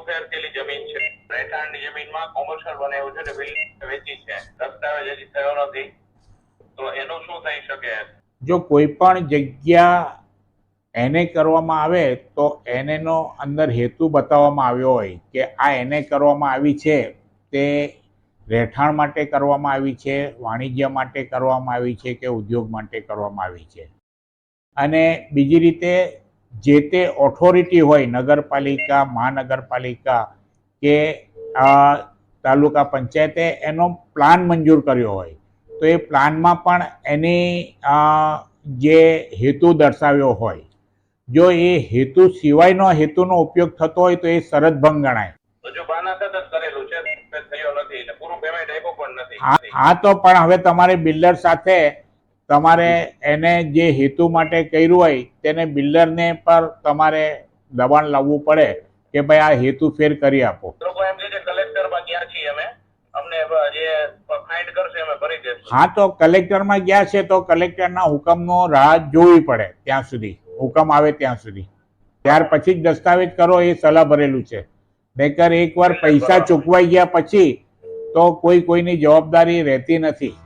હેતુ ફેર થયેલી જમીન છે. રહેઠાણની જમીનમાં કોમર્શિયલ બનાવ્યું છે વેચી છે. દસ્તાવેજ હજી થયો નથી. તો એનું શું થઈ શકે? જો કોઈ પણ જગ્યા એને કરવામાં આવે તો એનેનો અંદર હેતુ બતાવવામાં આવ્યો હોય કે આ એને કરવામાં આવી છે, તે રહેઠાણ માટે કરવામાં આવી છે, વાણિજ્ય માટે કરવામાં આવી છે કે ઉદ્યોગ માટે કરવામાં આવી છે. અને બીજી રીતે જે તે ઓથોરિટી હોય નગરપાલિકા મહાનગરપાલિકા કે તાલુકા પંચાયતે એનો પ્લાન મંજૂર કર્યો હોય. તો એ પ્લાનમાં પણ એની જે હેતુ દર્શાવ્યો હોય. જો એ હેતુ સિવાયનો હેતુનો ઉપયોગ થતો હોય તો એ શરત ભંગ ગણાય. આ તો પણ હવે તમારે બિલ્ડર સાથે તમારે એને જે હેતુ માટે કર્યું હોય તેને બિલ્ડરને પર તમારે દબાણ લાવવું પડે કે ભાઈ આ હેતુ ફેર કરી આપો. હા તો કલેક્ટરમાં ગયા છે તો કલેક્ટરના હુકમનો રાહ જોવી પડે ત્યાં સુધી. હુકમ આવે ત્યાં સુધી. ત્યાર પછી જ દસ્તાવેજ કરો એ સલાહ ભરેલું છે. નહીતર એકવાર પૈસા ચૂકવાઈ ગયા પછી તો કોઈ કોઈની જવાબદારી રહેતી નથી.